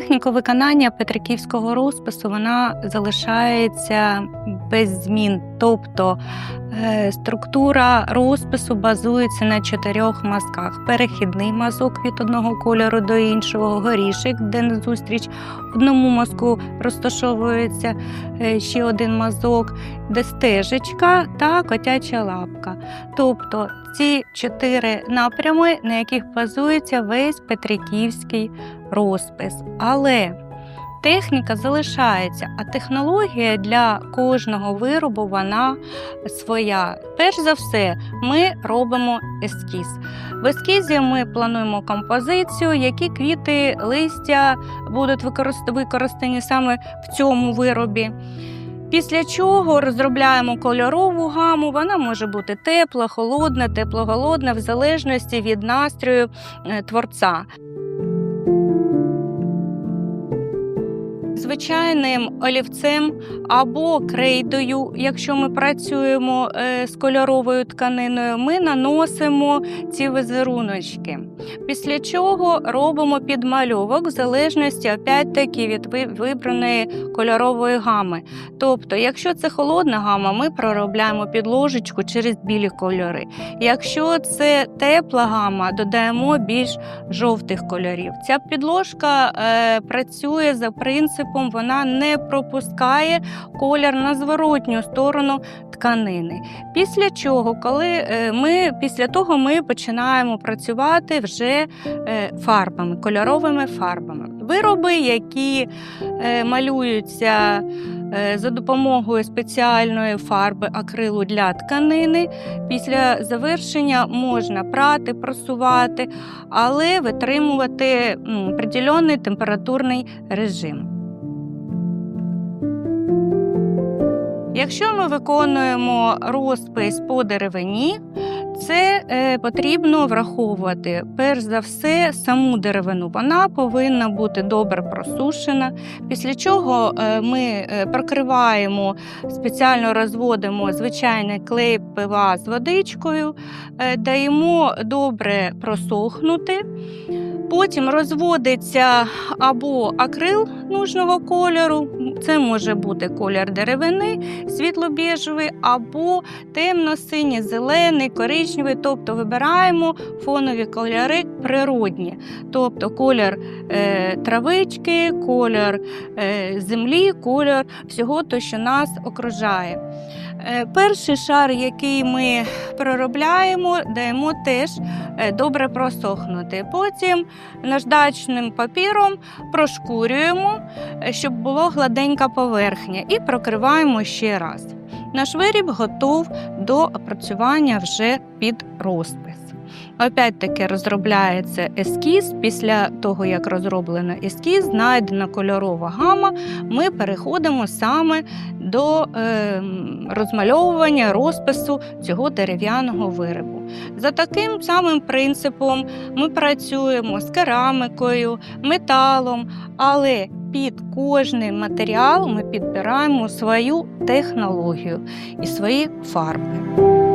Техніка виконання петриківського розпису вона залишається без змін. Тобто е, структура розпису базується на чотирьох мазках: перехідний мазок від одного кольору до іншого, горішик, де назустріч одному мазку розташовується е, ще один мазок, де стежечка та котяча лапка. Тобто ці чотири напрями, на яких базується весь петриківський розпис. Але техніка залишається, а технологія для кожного виробу вона своя. Перш за все, ми робимо ескіз. В ескізі ми плануємо композицію, які квіти, листя будуть використ- використані саме в цьому виробі. Після чого розробляємо кольорову гаму. Вона може бути тепла, холодна, тепло-голодна, в залежності від настрою е, творця. Звичайним олівцем або крейдою, якщо ми працюємо е, з кольоровою тканиною, ми наносимо ці візеруночки. Після чого робимо підмальовок в залежності опять-таки від вибраної кольорової гами. Тобто, якщо це холодна гама, ми проробляємо підложечку через білі кольори. Якщо це тепла гама, додаємо більш жовтих кольорів. Ця підложка е, працює за принципом, вона не пропускає колір на зворотню сторону тканини. Після чого, коли е, ми після того ми починаємо працювати вже е, фарбами, кольоровими фарбами. Вироби, які е, малюються за допомогою спеціальної фарби акрилу для тканини. Після завершення можна прати, просувати, але витримувати м, определенний температурний режим. Якщо ми виконуємо розпис по деревині, це е, потрібно враховувати перш за все саму деревину. Вона повинна бути добре просушена. Після чого е, ми е, прокриваємо, спеціально розводимо звичайний клей пива з водичкою, даємо добре просохнути. Потім розводиться або акрил нужного кольору, це може бути колір деревини, світло-біжевий, або темно-синій, зелений, коричневий. Тобто вибираємо фонові кольори природні, тобто колір е, травички, колір е, землі, колір всього, то, що нас окружає. Е, Перший шар, який ми проробляємо, даємо теж добре просохнути. Потім наждачним папіром прошкурюємо, е, щоб була гладенька поверхня, і прокриваємо ще раз. Наш виріб готов до опрацювання вже під розпис. Опять-таки розробляється ескіз. Після того, як розроблено ескіз, знайдена кольорова гама, ми переходимо саме до е, розмальовування розпису цього дерев'яного виробу. За таким самим принципом ми працюємо з керамікою, металом, але під кожний матеріал ми підбираємо свою технологію і свої фарби.